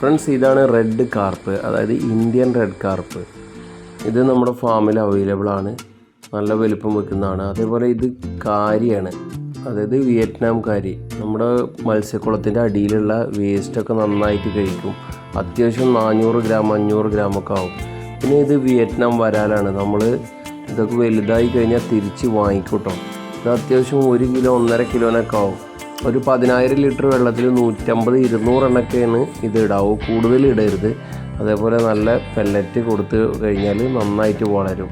Friends ഇതാണ് red carp അതായത് Indian red carp ഇത് നമ്മുടെ ഫാമിൽ അവൈലബിൾ ആണ്. നല്ല വലിപ്പം വെക്കുന്നതാണ്. അതേപോലെ ഇത് കാരിയാണ്. അതായത് വിയറ്റ്നാം കാരി നമ്മുടെ മത്സ്യക്കുളത്തിന്റെ അടിയിലുള്ള വേസ്റ്റൊക്കെ നന്നായിട്ട് കഴിക്കും. അത്യാവശ്യം നാനൂറ് ഗ്രാം അഞ്ഞൂറ് ഗ്രാമൊക്കെ ആവും. പിന്നെ ഇത് വിയറ്റ്നാം വരാലാണ്. നമ്മൾ ഇതൊക്കെ വലുതായി കഴിഞ്ഞാൽ തിരിച്ച് വാങ്ങിക്കൂട്ടോ ഇത് അത്യാവശ്യം ഒരു കിലോ ഒന്നര കിലോനൊക്കെ ആവും. ഒരു പതിനായിരം ലിറ്റർ വെള്ളത്തിൽ നൂറ്റമ്പത് ഇരുന്നൂറെണ്ണൊക്കെയാണ് ഇത് ഇടാവും. കൂടുതൽ ഇടരുത്. അതേപോലെ നല്ല പെല്ലറ്റ് കൊടുത്ത് കഴിഞ്ഞാൽ നന്നായിട്ട് വളരും.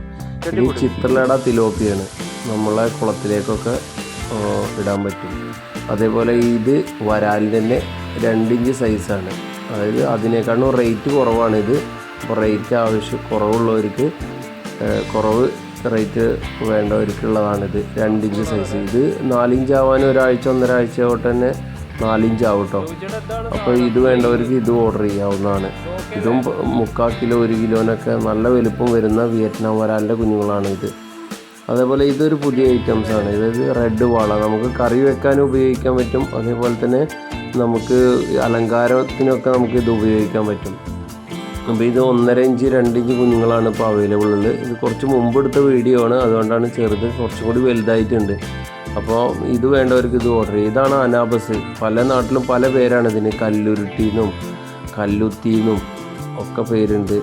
ഈ ചിത്രലട തിലോപ്പിയാണ്. നമ്മളെ കുളത്തിലേക്കൊക്കെ ഇടാൻ പറ്റും. അതേപോലെ ഇത് വരാലിന്റെ തന്നെ രണ്ടിഞ്ച് സൈസാണ് അതായത് അതിനേക്കാളും റേറ്റ് കുറവാണ് ഇത് അപ്പോൾ റേറ്റ് ആവശ്യം കുറവുള്ളവർക്ക് കുറവ് റേറ്റ് വേണ്ടവർക്കുള്ളതാണിത്. രണ്ടിഞ്ച് സൈസ് ഇത് നാലിഞ്ച് ആവാൻ ഒരാഴ്ച ഒന്നരാഴ്ച തൊട്ട് തന്നെ നാലിഞ്ച് ആവട്ടോ അപ്പോൾ ഇത് വേണ്ടവർക്ക് ഇത് ഓർഡർ ചെയ്യാവുന്നതാണ്. ഇതും മുക്കാൽ കിലോ ഒരു കിലോനൊക്കെ നല്ല വലുപ്പം വരുന്ന വിയറ്റ്നാം വരാലിന്റെ കുഞ്ഞുങ്ങളാണ് ഇത്. അതേപോലെ ഇതൊരു പുതിയ ഐറ്റംസ് ആണ്. ഇത് റെഡ് വാള. നമുക്ക് കറി വെക്കാൻ ഉപയോഗിക്കാൻ പറ്റും. അതേപോലെ തന്നെ നമുക്ക് അലങ്കാരത്തിനൊക്കെ നമുക്ക് ഇത് ഉപയോഗിക്കാൻ പറ്റും. അപ്പോൾ ഇത് ഒന്നര ഇഞ്ച് രണ്ട് ഇഞ്ച് കുഞ്ഞുങ്ങളാണ് ഇപ്പോൾ അവൈലബിൾ ഉള്ളത്. ഇത് കുറച്ച് മുമ്പ് എടുത്ത വീഡിയോ ആണ്. അതുകൊണ്ടാണ് ചെറുത് കുറച്ചും കൂടി വലുതായിട്ടുണ്ട്. അപ്പോൾ ഇത് വേണ്ടവർക്ക് ഇത് ഓർഡർ ചെയ്യും. ഇതാണ് അനാബസ്. പല നാട്ടിലും പല പേരാണ് ഇതിന്. കല്ലുരുട്ടിന്നും കല്ലുത്തിന്നും ഒക്കെ പേരുണ്ട്.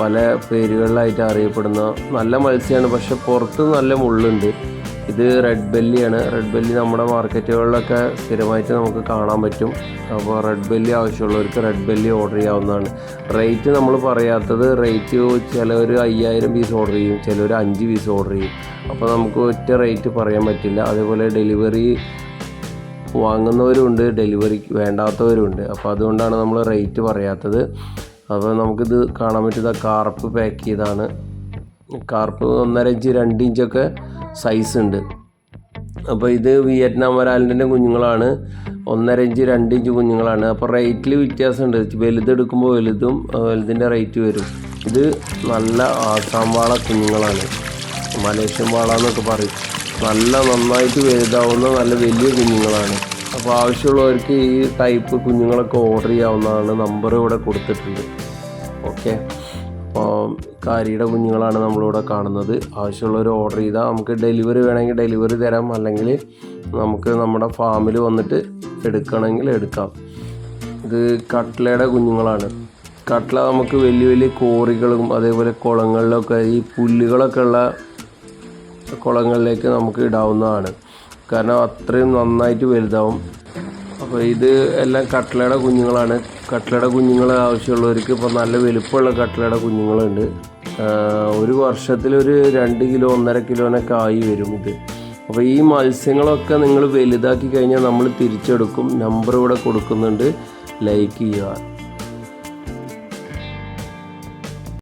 പല പേരുകളിലായിട്ട് അറിയപ്പെടുന്ന നല്ല മത്സ്യമാണ് പക്ഷെ പുറത്ത് നല്ല മുള്ളുണ്ട്. ഇത് റെഡ് ബെല്ലിയാണ് റെഡ് ബെല്ലി നമ്മുടെ മാർക്കറ്റുകളിലൊക്കെ സ്ഥിരമായിട്ട് നമുക്ക് കാണാൻ പറ്റും. അപ്പോൾ റെഡ് ബെല്ലി ആവശ്യമുള്ളവർക്ക് റെഡ് ബെല്ലി ഓർഡർ ചെയ്യാവുന്നതാണ്. റേറ്റ് നമ്മൾ പറയാത്തത് റേറ്റ് ചിലവർ അയ്യായിരം പീസ് ഓർഡർ ചെയ്യും ചിലവർ അഞ്ച് പീസ് ഓർഡർ ചെയ്യും. അപ്പോൾ നമുക്ക് ഒറ്റ റേറ്റ് പറയാൻ പറ്റില്ല. അതേപോലെ ഡെലിവറി വാങ്ങുന്നവരുണ്ട് ഡെലിവറി വേണ്ടാത്തവരുണ്ട്. അപ്പോൾ അതുകൊണ്ടാണ് നമ്മൾ റേറ്റ് പറയാത്തത്. അപ്പോൾ നമുക്കിത് കാണാൻ പറ്റുന്ന കാർപ്പ് പാക്ക് ചെയ്താണ്. കാർപ്പ് ഒന്നര ഇഞ്ച് രണ്ട് ഇഞ്ചൊക്കെ സൈസ് ഉണ്ട്. അപ്പോൾ ഇത് വിയറ്റ്നാം വരാലിന്റെ കുഞ്ഞുങ്ങളാണ്. ഒന്നര ഇഞ്ച് രണ്ട് ഇഞ്ച് കുഞ്ഞുങ്ങളാണ്. അപ്പോൾ റേറ്റിൽ വ്യത്യാസമുണ്ട്. വലുതെടുക്കുമ്പോൾ വലുതും വലുതിന്റെ റേറ്റ് വരും. ഇത് നല്ല ആസാം വാള കുഞ്ഞുങ്ങളാണ്. മലേഷ്യൻ വാള എന്നൊക്കെ പറയും. നല്ല നന്നായിട്ട് വലുതാവുന്ന നല്ല വലിയ കുഞ്ഞുങ്ങളാണ്. അപ്പോൾ ആവശ്യമുള്ളവർക്ക് ഈ ടൈപ്പ് കുഞ്ഞുങ്ങളൊക്കെ ഓർഡർ ചെയ്യാവുന്നതാണ്. നമ്പർ ഇവിടെ കൊടുത്തിട്ടുണ്ട്. ഓക്കെ അപ്പോൾ കാരിയുടെ കുഞ്ഞുങ്ങളാണ് നമ്മളിവിടെ കാണുന്നത്. ആവശ്യമുള്ളവർ ഓർഡർ ചെയ്താൽ നമുക്ക് ഡെലിവറി വേണമെങ്കിൽ ഡെലിവറി തരാം. അല്ലെങ്കിൽ നമുക്ക് നമ്മുടെ ഫാമിൽ വന്നിട്ട് എടുക്കണമെങ്കിൽ എടുക്കാം. ഇത് കട്ട്ലയുടെ കുഞ്ഞുങ്ങളാണ്. കട്ട്ല നമുക്ക് വലിയ വലിയ കോറികളും അതേപോലെ കുളങ്ങളിലൊക്കെ ഈ പുല്ലുകളൊക്കെ ഉള്ള കുളങ്ങളിലേക്ക് നമുക്ക് ഇടാവുന്നതാണ്. കാരണം അത്രയും നന്നായിട്ട് വലുതാവും. അപ്പോൾ ഇത് എല്ലാം കട്ട്ലയുടെ കുഞ്ഞുങ്ങളാണ്. കട്ട്ലയുടെ കുഞ്ഞുങ്ങൾ ആവശ്യമുള്ളവർക്ക് ഇപ്പോൾ നല്ല വലുപ്പമുള്ള കട്ട്ലയുടെ കുഞ്ഞുങ്ങളുണ്ട്. ഒരു വർഷത്തിലൊരു രണ്ട് കിലോ ഒന്നര കിലോനൊക്കെ ആയി വരും ഇത്. അപ്പോൾ ഈ മത്സ്യങ്ങളൊക്കെ നിങ്ങൾ വലുതാക്കി കഴിഞ്ഞാൽ നമ്മൾ തിരിച്ചെടുക്കും. നമ്പർ ഇവിടെ കൊടുക്കുന്നുണ്ട്. ലൈക്ക് ചെയ്യുക.